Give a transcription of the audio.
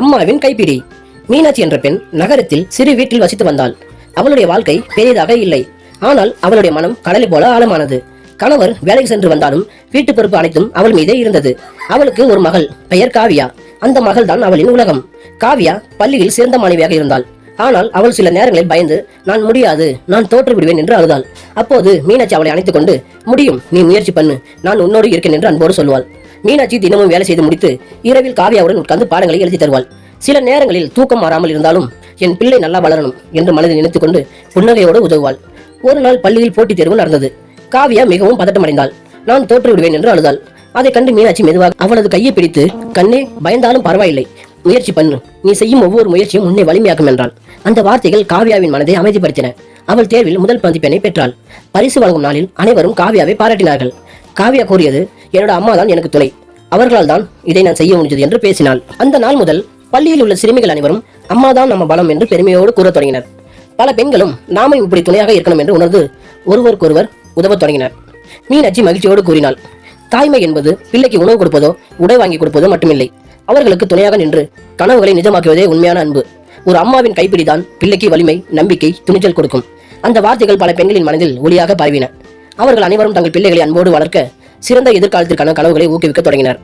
அம்மாவின் கைப்பிடி. மீனாட்சி என்ற பெண் நகரத்தில் சிறு வீட்டில் வசித்து வந்தாள். அவளுடைய வாழ்க்கை பெரியதாக இல்லை. ஆனால் அவளுடைய மனம் கடலை போல ஆழமானது. கணவர் வேலைக்கு சென்று வந்தாலும் வீட்டு பொறுப்பு அனைத்தும் அவள் மீதே இருந்தது. அவளுக்கு ஒரு மகள் பெயர் காவியா. அந்த மகள் தான் அவளின் உலகம். காவியா பள்ளியில் சிறந்த மாணவியாக இருந்தாள். ஆனால் அவள் சில நேரங்களில் பயந்து நான் முடியாது நான் தோற்று விடுவேன் என்று அழுதாள். அப்போது மீனாட்சி அவளை அணைத்துக் கொண்டு முடியும் நீ முயற்சி பண்ணு. நான் உன்னோடு இருக்கேன் என்று அன்போடு சொல்வாள் மீனாட்சி தினமும் வேலை செய்து முடித்து இரவில் காவியாவுடன் உட்கார்ந்து பாடங்களை எழுதி தருவாள். சில நேரங்களில் தூக்கம் மாறாமல் இருந்தாலும் என் பிள்ளை நல்லா வளரணும் என்று மனதில் நினைத்துக் கொண்டு புன்னகையோடு உதவுவாள். ஒரு நாள் பள்ளியில் போட்டித் தேர்வு நடந்தது. காவியா மிகவும் பதட்டமடைந்தாள். நான் தோற்று விடுவேன் என்று அழுதாள். அதைக் கண்டு மீனாட்சி மெதுவாக அவளது கையை பிடித்து கண்ணே பயந்தாலும் பரவாயில்லை. முயற்சி பண்ணு. நீ செய்யும் ஒவ்வொரு முயற்சியும் உன்னை வலிமையாக்கும் என்றாள். அந்த வார்த்தைகள் காவியாவின் மனதை அமைதிப்படுத்தின. அவள் தேர்வில் முதல் மதிப்பெண்ணை பெற்றாள். பரிசு வழங்கும் நாளில் அனைவரும் காவியாவை பாராட்டினார்கள். காவியா கூறியது என்னோட அம்மா தான் எனக்கு துணை. அவர்களால் தான் இதை நான் செய்ய முடிஞ்சது என்று பேசினாள். அந்த நாள் முதல் பள்ளியில் உள்ள சிறுமிகள் அனைவரும் அம்மாதான் நம்ம பலம் என்று பெருமையோடு கூறத் தொடங்கினர். பல பெண்களும் நாமும் இப்படி துணையாக இருக்கணும் என்று உணர்ந்து ஒருவருக்கொருவர் உதவத் தொடங்கினர். மீனாட்சி மகிழ்ச்சியோடு கூறினாள் தாய்மை என்பது பிள்ளைக்கு உணவு கொடுப்பதோ உடை வாங்கி கொடுப்பதோ மட்டுமில்லை. அவர்களுக்கு துணையாக நின்று கனவுகளை நிஜமாக்குவதே உண்மையான அன்பு. ஒரு அம்மாவின் கைப்பிடிதான் பிள்ளைக்கு வலிமை நம்பிக்கை துணிச்சல் கொடுக்கும். அந்த வார்த்தைகள் பல பெண்களின் மனதில் ஒளியாக பரவின. அவர்கள் அனைவரும் தங்கள் பிள்ளைகளை அன்போடு வளர்க்க சிறந்த எதிர்காலத்திற்கான கனவுகளை ஊக்குவிக்க தொடங்கினர்.